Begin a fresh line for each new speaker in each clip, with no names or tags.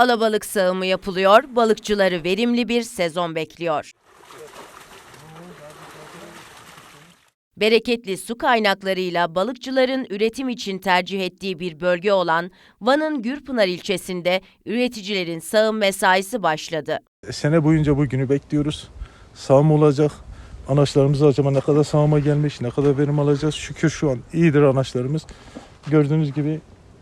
Alabalık sağımı yapılıyor, balıkçıları verimli bir sezon bekliyor. Bereketli su kaynaklarıyla balıkçıların üretim için tercih ettiği bir bölge olan Van'ın Gürpınar ilçesinde üreticilerin sağım mesaisi başladı.
Sene boyunca bu günü bekliyoruz. Sağım olacak. Anaçlarımız acaba ne kadar sağıma gelmiş, ne kadar verim alacağız. Şükür şu an iyidir anaçlarımız. Gördüğünüz gibi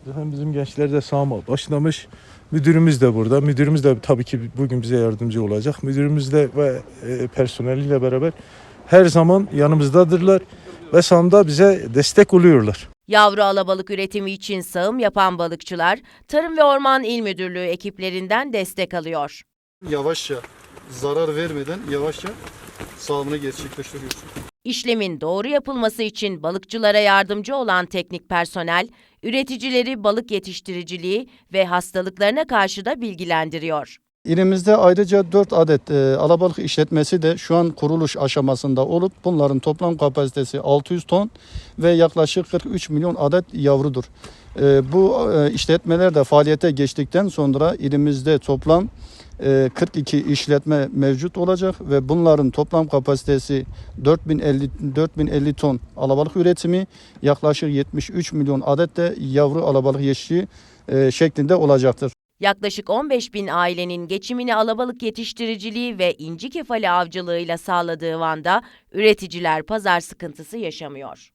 zaten bizim gençler de sağıma başlamış. Müdürümüz de burada. Müdürümüz de tabii ki bugün bize yardımcı olacak. Müdürümüz de ve e, personeliyle beraber her zaman yanımızdadırlar ve sağımda bize destek oluyorlar.
Yavru alabalık üretimi için sağım yapan balıkçılar, Tarım ve Orman İl Müdürlüğü ekiplerinden destek alıyor.
yavaşça zarar vermeden yavaşça sağımını gerçekleştiriyorsun.
İşlemin doğru yapılması için balıkçılara yardımcı olan teknik personel, üreticileri balık yetiştiriciliği ve hastalıklarına karşı da bilgilendiriyor.
İlimizde ayrıca 4 adet e, alabalık işletmesi de şu an kuruluş aşamasında olup bunların toplam kapasitesi 600 ton ve yaklaşık 43 milyon adet yavrudur. E, bu e, işletmeler de faaliyete geçtikten sonra ilimizde toplam 42 işletme mevcut olacak ve bunların toplam kapasitesi 4050 4050 ton alabalık üretimi yaklaşık 73 milyon adet de yavru alabalık yeşili e, şeklinde olacaktır.
Yaklaşık 15 bin ailenin geçimini alabalık yetiştiriciliği ve inci kefali avcılığıyla sağladığı Van'da üreticiler pazar sıkıntısı yaşamıyor.